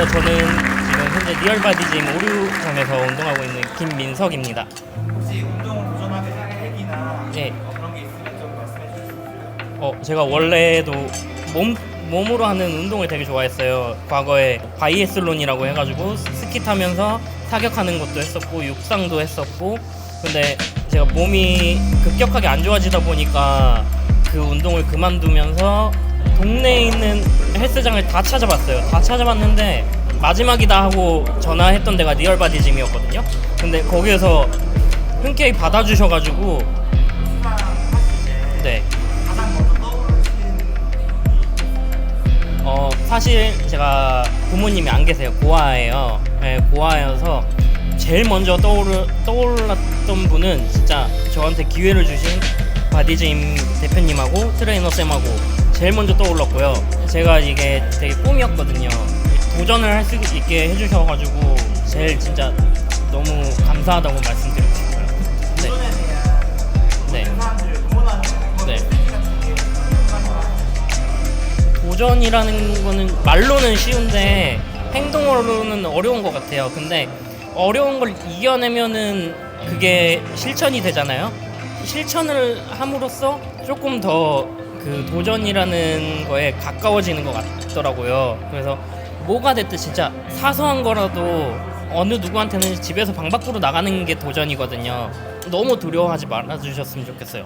안녕하세요. 저는 지금 현재 리얼바디짐 오류점에서 운동하고 있는 김민석입니다. 혹시 운동을 도전하게 된 계기나 네. 어, 그런 게 있으면 좀 말씀해 주실 수 있어요? 어, 제가 원래도 몸 몸으로 하는 운동을 되게 좋아했어요. 과거에 바이애슬론이라고 해가지고 스키 타면서 사격하는 것도 했었고 육상도 했었고 근데 제가 몸이 급격하게 안 좋아지다 보니까 그 운동을 그만두면서 동네에 있는 헬스장을 다 찾아봤어요. 다 찾아봤는데 마지막이다 하고 전화했던 데가 리얼바디짐이었거든요. 근데 거기에서 흔쾌히 받아주셔가지고 네. 어 사실 제가 부모님이 안 계세요 고아예요 네, 고아여서 제일 먼저 떠오르, 떠올랐던 분은 진짜 저한테 기회를 주신 바디짐 대표님하고 트레이너 쌤하고 제일 먼저 떠올랐고요 제가 이게 되게 꿈이었거든요 도전을 할 수 있게 해주셔가지고 제일 진짜 너무 감사하다고 말씀드리고 싶어요 네, 네. 네. 도전이라는 거는 말로는 쉬운데 행동으로는 어려운 것 같아요. 근데 어려운 걸 이겨내면은 그게 실천이 되잖아요. 실천을 함으로써 조금 더 그 도전이라는 거에 가까워지는 것 같더라고요. 그래서 뭐가 됐든 진짜 사소한 거라도 어느 누구한테는 집에서 방 밖으로 나가는 게 도전이거든요. 너무 두려워하지 말아주셨으면 좋겠어요.